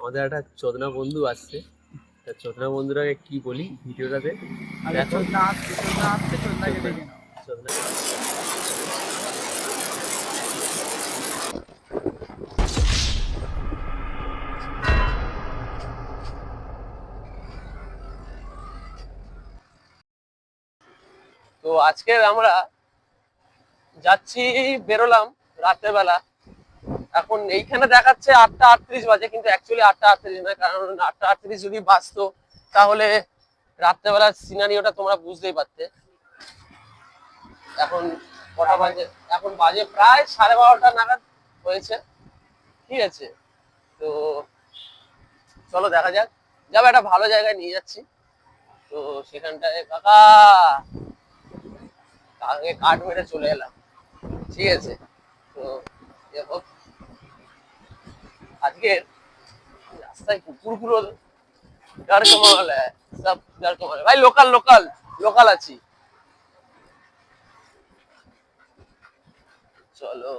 আমাদের একটা চোদনা বন্ধু আসছে। তা চোদনা বন্ধুরাকে কি বলি ভিডিওটাতে? চোদনা আসছে চোদনা আসছে চোদনাকে দেখে নাও। চোদনা। তো আজকে আমরা যাচ্ছি বেরোলাম রাতের বেলা। এখন এইখানে দেখাচ্ছে আটটা আটত্রিশ বাজে, কিন্তু অ্যাকচুয়ালি আটটা আটত্রিশ নয়, কারণ আটটা আটত্রিশ যদি বাঁচতো তাহলে রাত্রেবেলার সিনারিওটা তোমরা বুঝতেই পারতে। এখন কটা বাজে? এখন বাজে প্রায় সাড়ে বারোটা নাগাদ হয়েছে। ঠিক আছে? তো চলো দেখা যাক। যাবে, একটা ভালো জায়গায় নিয়ে যাচ্ছি। তো সেখানটায়, কাকা! আগে কাঠ মেরে চলে এলাম। ঠিক আছে? তো হোক আজকের রাস্তায় কুকুরগুলো সব ভাই লোকাল লোকাল লোকাল আছি। চলো,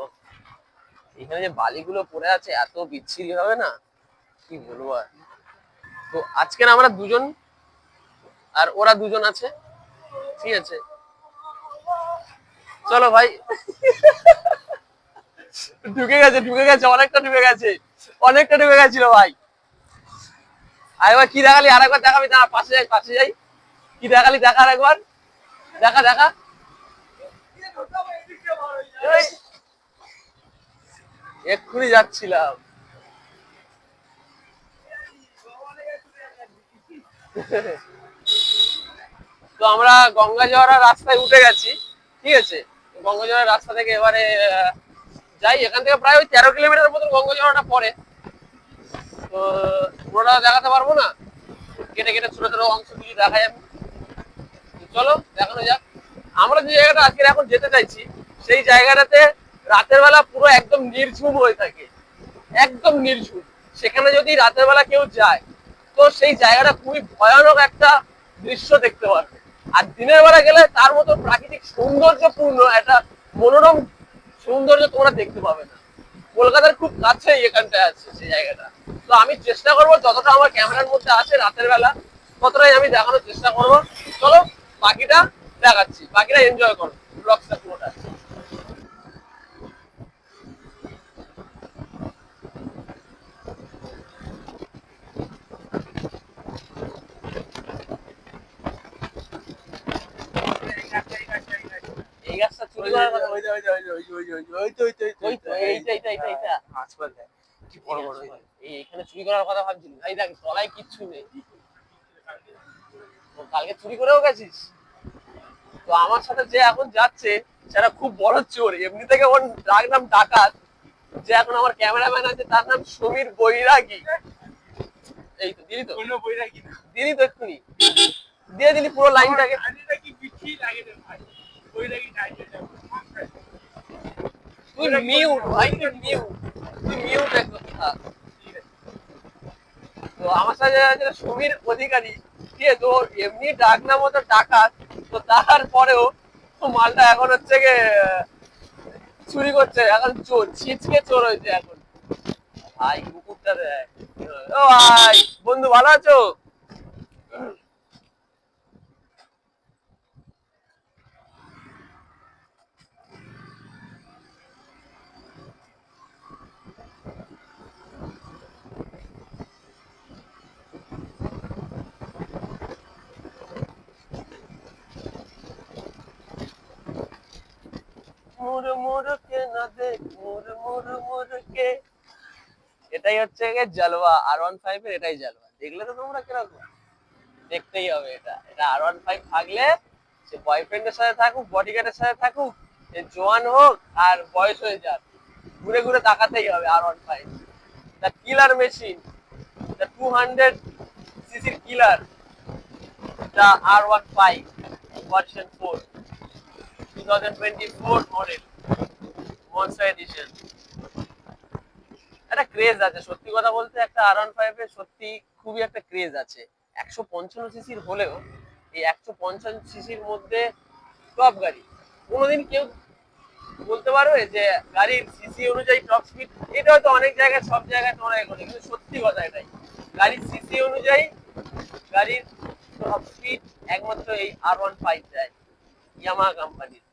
এখানে যে বালিগুলো পড়ে আছে, এত বিচ্ছিরি হবে না? কি বলব আর? তো আজকে আমরা দুজন, আর ওরা দুজন আছে। ঠিক আছে। চলো ভাই। ঢুকে গেছে ঢুকে গেছে, অনেকটা ঢুকে গেছে। অনেকটা ঢুকে গেছিল ভাই। আরেকবার কি দেখালি? আরেকবার দেখাবি দাঁড়া, পাশে যাই পাশে যাই। কি দেখালি? দেখা আরেকবার দেখা দেখা। এক্ষুনি যাচ্ছিলাম। তো আমরা গঙ্গা যাওয়ার রাস্তায় উঠে গেছি, ঠিক আছে? গঙ্গা যাওয়ার রাস্তা থেকে এবারে যাই, এখান থেকে প্রায় ওই তেরো কিলোমিটার মতন গঙ্গা যাওয়াটা পড়ে। তো পুরোটা দেখাতে পারব না। কেটে কেটে ছোট ছোট অংশ কিছু দেখা যাবে চলো, দেখানো যাক। আমরা যে জায়গাটা আজকে এখন যেতে চাইছি, সেই জায়গাটাতে রাতের বেলা পুরো একদম নির্ঝুম হয়ে থাকে। একদম নির্ঝুম। সেখানে যদি রাতের বেলা কেউ যায়, তো সেই জায়গাটা খুবই ভয়ানক একটা দৃশ্য দেখতে পারবে। আর দিনের বেলা গেলে তার মতো প্রাকৃতিক সৌন্দর্যপূর্ণ একটা মনোরম সৌন্দর্য তোমরা দেখতে পাবে না। কলকাতার খুব কাছে এখানটায় আছে সেই জায়গাটা। তো আমি চেষ্টা করব, যতটা আমার ক্যামেরার মধ্যে আছে রাতের বেলা, ততটাই আমি দেখানোর চেষ্টা করব। চলো, বাকিটা দেখাচ্ছি। বাকিটা এনজয় করো ব্লগটা পুরোটা এই গাছটা চুরি করার কথা ওই যে, ওই ওই ওই ওই ওই ওই তো, ওই তো, ওই তো, এইটা, এইটা, এইটা, এইটা। হাসপাতাল কি বড় বড় এই এখানে চুরি করার কথা ভাবছিলি ভাই দেখ তলায় কিচ্ছু নেই কালকে চুরি করেও গেছিস তো আমার সাথে যে এখন যাচ্ছে সেটা খুব বড় চোর এমনি থেকে ওর ডাক নাম ডাকাত যে এখন আমার ক্যামেরাম্যান আছে তার নাম সমীর বৈরাগী এই তো দিলি তো কোনো বৈরাগী না। দিলি তো এক্ষুনি দিয়ে দিলি পুরো লাইনটাকে কি বিচ্ছিরি লাগে রে ভাই। বৈরাগী তুই মিউট ভাই তুই মিউট তুই মিউট একদম আমার সাথে আছে সমীর অধিকারী। আছে তো এমনি ডাক নাম হতো ডাকাত। তো তারপরেও মালটা এখন হচ্ছে আহ, চুরি করছে। এখন চোর ছিচকে চোর হয়েছে এখন। ভাই কুকুরটা ও ভাই বন্ধু ভালো আছো? মুর মুর কে না দেখ মুর মুর মুর কে এটাই হচ্ছে গিয়ে জালওয়া আর ওয়ান ফাইভ এর এটাই জালওয়া। দেখলে তো তোমরা কীরকম? দেখতেই হবে এটা। এটা আর ওয়ান ফাইভ থাকলে সে বয়ফ্রেন্ডের সাথে থাকুক বডিগার্ডের সাথে থাকুক, সে জোয়ান হোক আর বয়স হয়ে যাক, ঘুরে ঘুরে তাকাতেই হবে R one five the killer machine the two hundred সিসির killer the R one five version four 2024 model monster edition একটা ক্রেজ আছে, সত্যি কথা বলতে একটা আর ওয়ান ফাইভ এর সত্যি খুবই একটা ক্রেজ আছে। একশো পঞ্চান্ন সিসির হলেও এই একশো পঞ্চান্ন সিসির মধ্যে টপ গাড়ি। কোনোদিন কেউ বলতে যে গাড়ির সিসি অনুযায়ী টপ স্পিড এটা হয়তো অনেক জায়গায়, সব জায়গায় তোমরা এ করো কিন্তু সত্যি কথা এটাই। গাড়ির সিসি অনুযায়ী গাড়ির টপ স্পিড একমাত্র এই আর ওয়ান ফাইভ দেয় ইয়ামা কোম্পানির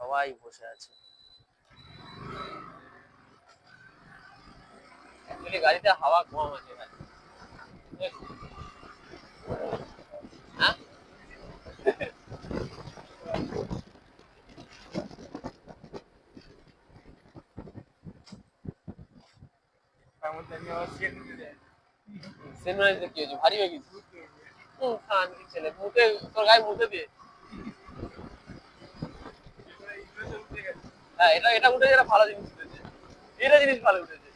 সবাই বসে আছে। অ্যাকচুয়ালি গাড়িতে হাওয়া কম আছে হ্যাঁ? সেনমাইজে কি হয়েছে? ভারী হয়ে গেছে? মুখে তোর গায়ে মুখে দিয়ে এরপরে ইংরেজি উঠে গেছে হ্যাঁ এটা এটা উঠেছে, এটা ভালো জিনিস উঠেছে। এটা জিনিস ভালো উঠেছে।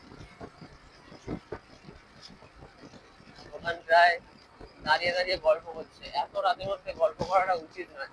ওখানটায় দাঁড়িয়ে দাঁড়িয়ে গল্প করছে। এত রাতে মধ্যে গল্প করাটা উচিত নয়।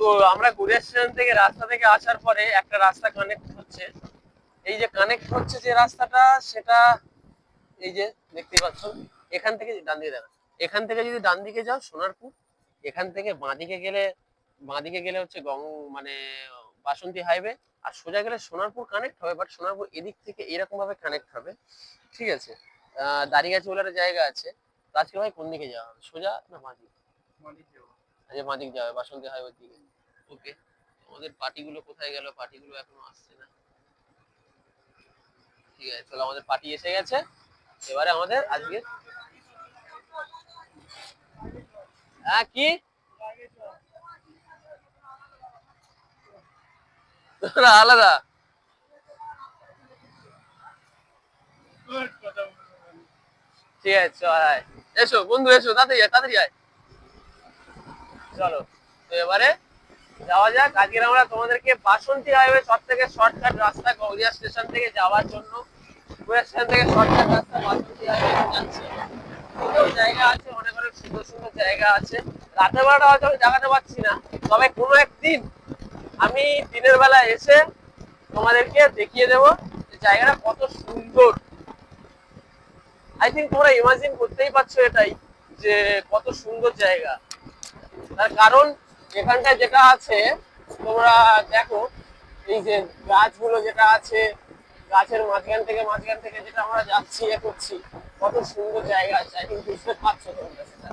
তো আমরা গুড়িয়া স্টেশন থেকে রাস্তা থেকে আসার পরে একটা রাস্তা কানেক্ট হচ্ছে। এই যে কানেক্ট হচ্ছে যে রাস্তাটা সেটা এই যে দেখতে পাচ্ছ এখান থেকে ডান দিকে দেখা এখান থেকে যদি ডান দিকে যাও সোনারপুর এখান থেকে বাঁদিকে গেলে বাঁদিকে গেলে হচ্ছে গং মানে বাসন্তী হাইওয়ে আর সোজা গেলে সোনারপুর কানেক্ট হবে বাট সোনারপুর এদিক থেকে এরকম ভাবে কানেক্ট হবে। ঠিক আছে? আহ দাঁড়িয়ে বলে একটা জায়গা আছে। তো আজকে ভাই কোন দিকে যাওয়া হবে? সোজা না বাঁদিকে? আচ্ছা বাঁদিক যাবে বাসন্তী হাইওয়ের দিকে। ওকে। আমাদের পার্টিগুলো কোথায় গেল? পার্টিগুলো এখনও আসছে না। ঠিক আছে, তাহলে আমাদের পার্টি এসে গেছে। এবারে আমাদের আজকে হ্যাঁ কি? আলাদা। ঠিক আছে, চল এসো, বন্ধু, এসো, তাড়াতাড়ি আয় তাড়াতাড়ি আয়। চলো, তো এবারে যাওয়া যাক। আজকে আমরা তোমাদেরকে বাসন্তী হাইওয়ে সব থেকে শর্টকাট রাস্তা গৌরিয়া স্টেশন থেকে যাওয়ার জন্য। গৌরিয়া স্টেশন থেকে শর্টকাট রাস্তা বাসন্তী হাইওয়ে যাচ্ছি। অনেক সুন্দর সুন্দর জায়গা আছে। রাতের বেলাটা তবে কোনো একদিন আমি দিনের বেলা এসে তোমাদেরকে দেখিয়ে দেবো যে জায়গাটা কত সুন্দর। আই তোমরা ইমাজিন করতেই পারছ এটাই, যে কত সুন্দর জায়গা। তার কারণ এখানটায় যেটা আছে, তোমরা দেখো, এই যে গাছগুলো যেটা আছে, গাছের মাঝখান থেকে মাঝখান থেকে যেটা আমরা যাচ্ছি এ করছি, কত সুন্দর জায়গা আছে থিঙ্ক বুঝতে পারছ তোমরা সেটা।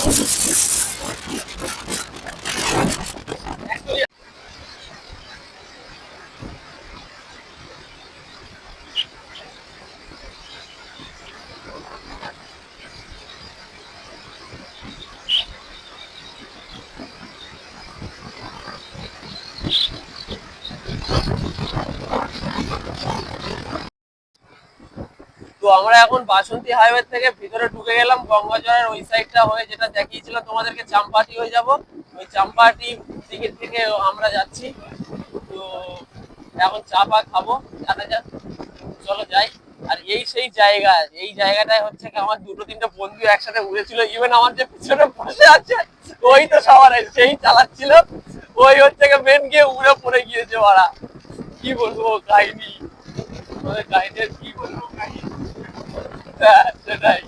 Oh, তো আমরা এখন বাসন্তী হাইওয়ে থেকে ভিতরে ঢুকে গেলাম, গঙ্গাজলের ওই সাইডটা হয়ে যেটা দেখিয়েছিলাম তোমাদেরকে চাম্পাটি হয়ে যাব। ওই চাম্পাটি দিকের থেকে আমরা যাচ্ছি। তো এখন চা পা খাব জানা যাক। চলো যাই। আর এই সেই জায়গা, এই জায়গাটায় হচ্ছে আমার দুটো তিনটে বন্ধু একসাথে উড়েছিল। ইভেন আমার যে পিছনে বসে আছে, ওই তো সবার সেই চালাচ্ছিল। ওই হচ্ছে মেন গিয়ে উড়ে পড়ে গিয়েছে ওরা। কি বলব, কাহিনী? ওদের কাহিনী কি বলব, কাহিনী? সেটাই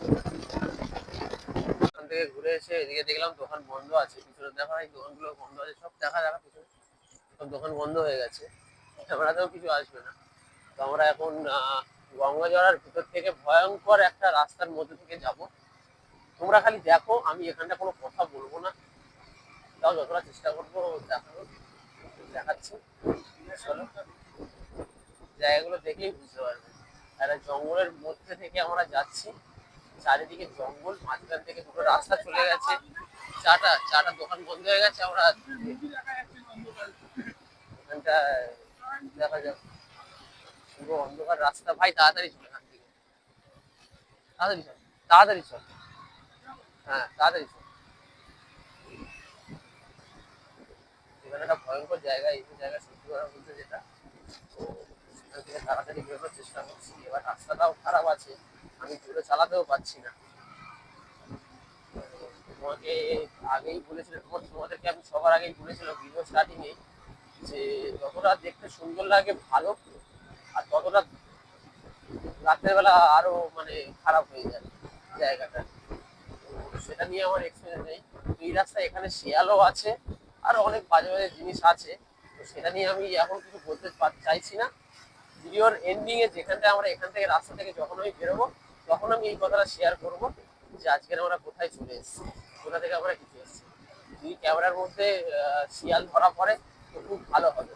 থেকে ঘুরে এসে এদিকে দেখলাম দোকান বন্ধ আছে পিছনে দেখা এই দোকানগুলো বন্ধ আছে, সব দেখা দেখা পিছনে। সব দোকান বন্ধ হয়ে গেছে ক্যামেরাতেও কিছু আসবে না। তো আমরা এখন গঙ্গাজড়ার ভিতর থেকে ভয়ঙ্কর একটা রাস্তার মধ্যে থেকে যাব। তোমরা খালি দেখো, আমি এখানটা কোনো কথা বলব না। তাও যতটা চেষ্টা করব দেখানোর, দেখাচ্ছি। চলো, জায়গাগুলো দেখলেই বুঝতে পারবে। একটা জঙ্গলের মধ্যে থেকে আমরা যাচ্ছি। চারিদিকে জঙ্গল, মাঝখান থেকে দুটো রাস্তা চলে গেছে। চাটা চাটা দোকান বন্ধ হয়ে গেছে, আমরা এখানটা দেখা যাক। পুরো অন্ধকার রাস্তা। ভাই, তাড়াতাড়ি চলে এখান থেকে। তাড়াতাড়ি চল তাড়াতাড়ি চল। হ্যাঁ তাড়াতাড়ি চল। এখানে একটা ভয়ঙ্কর জায়গা, এই জায়গা সত্যি কথা বলতে যেটা তাড়াতাড়ি বেরোনোর চেষ্টা করছি। এবার রাস্তাটাও খারাপ আছে, আমি জোরে চালাতেও পারছি না। তোমাকে আগেই বলেছিলাম তোমার, তোমাদেরকে আমি সবার আগেই বলেছিলাম ভিডিও স্টার্টিং এ যে যতটা দেখতে সুন্দর লাগে ভালো, আর ততটা রাতের বেলা আরও মানে খারাপ হয়ে যায় জায়গাটা। সেটা নিয়ে আমার এক্সপিরিয়েন্স নেই। এই রাস্তায় এখানে শিয়ালও আছে, আর অনেক বাজে বাজে জিনিস আছে। তো সেটা নিয়ে আমি এখন কিছু বলতে চাইছি না। ভিডিওর এন্ডিং এ যেখানটা আমরা এখান থেকে রাস্তা থেকে যখন আমি বেরোবো, তখন আমি এই কথাটা শেয়ার করব যে আজকের আমরা কোথায় চলে এসেছি, কোথা থেকে আমরা কিছু এসেছি। যদি ক্যামেরার মধ্যে শিয়াল ধরা পড়ে, তো খুব ভালো হবে।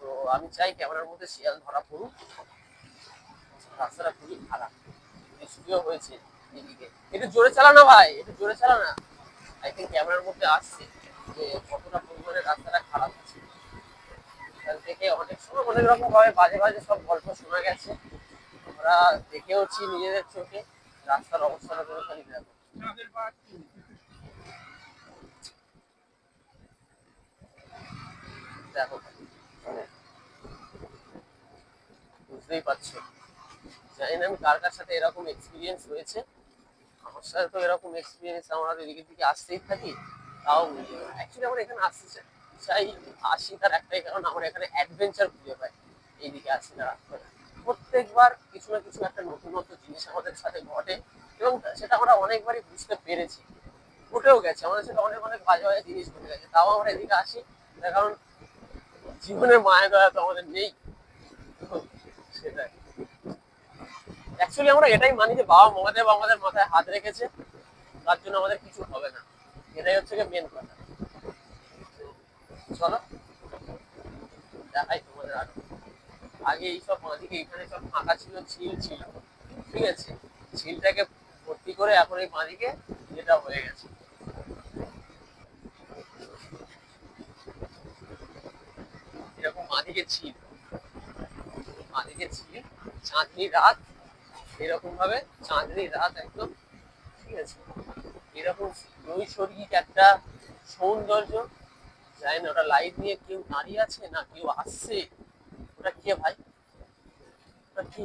তো আমি চাই ক্যামেরার মধ্যে শিয়াল ধরা পড়ুক। রাস্তাটা খুবই খারাপ। বৃষ্টিও হয়েছে এদিকে। একটু জোরে চালা না ভাই, একটু জোরে চালা না আই থিঙ্ক ক্যামেরার মধ্যে আসছে যে কতটা পরিমাণে রাস্তাটা খারাপ আছে এখান থেকে অনেক সময় অনেক রকম ভাবে বাজে বাজে সব গল্প শোনা গেছে। আমরা দেখেওছি নিজেদের চোখে, রাস্তার অবস্থাটা করে খালি দেখো। দেখো মানে বুঝতেই পারছ। জানি না আমি কার কার সাথে এরকম এক্সপিরিয়েন্স হয়েছে। আমার সাথে তো এরকম এক্সপিরিয়েন্স আমরা এদিকে দিকে আসতেই থাকি, তাও অ্যাকচুয়ালি আমরা এখানে আসতে চাই। চাই আসি তার একটাই কারণ, আমরা এখানে অ্যাডভেঞ্চার খুঁজে পাই। এইদিকে আসি রাস্তায় প্রত্যেকবার কিছু না কিছু একটা নতুনত্ব জিনিস আমাদের সাথে ঘটে, এবং সেটা আমরা অনেকবারই বুঝতে পেরেছি। ঘটেও গেছে, আমাদের সাথে অনেক অনেক বাজে বাজে জিনিস ঘটে গেছে। তাও আমরা এদিকে আসি, তার কারণ জীবনের মায়া, দয়া তো আমাদের নেই। সেটাই। অ্যাকচুয়ালি আমরা এটাই মানি যে বাবা মহাদেব আমাদের মাথায় হাত রেখেছে, তার জন্য আমাদের কিছু হবে না। এটাই হচ্ছে মেন কথা। চলো। দেখাই তোমাদের আরও। আগে এইসব মাদিকে এখানে সব ফাঁকা ছিল, ঝিল ছিল। ঠিক আছে? ভর্তি করে এখন এই মাদিকে যেটা হয়ে গেছে। এরকম মাদিকে ছিল চাঁদনি রাত। এরকম ভাবে চাঁদনি রাত একদম। ঠিক আছে? এরকম নৈসর্গিক একটা সৌন্দর্য জানি না ওটা লাইট নিয়ে কেউ দাঁড়িয়ে আছে না, কেউ আসছে? ওটা কে ভাই? ওটা কি?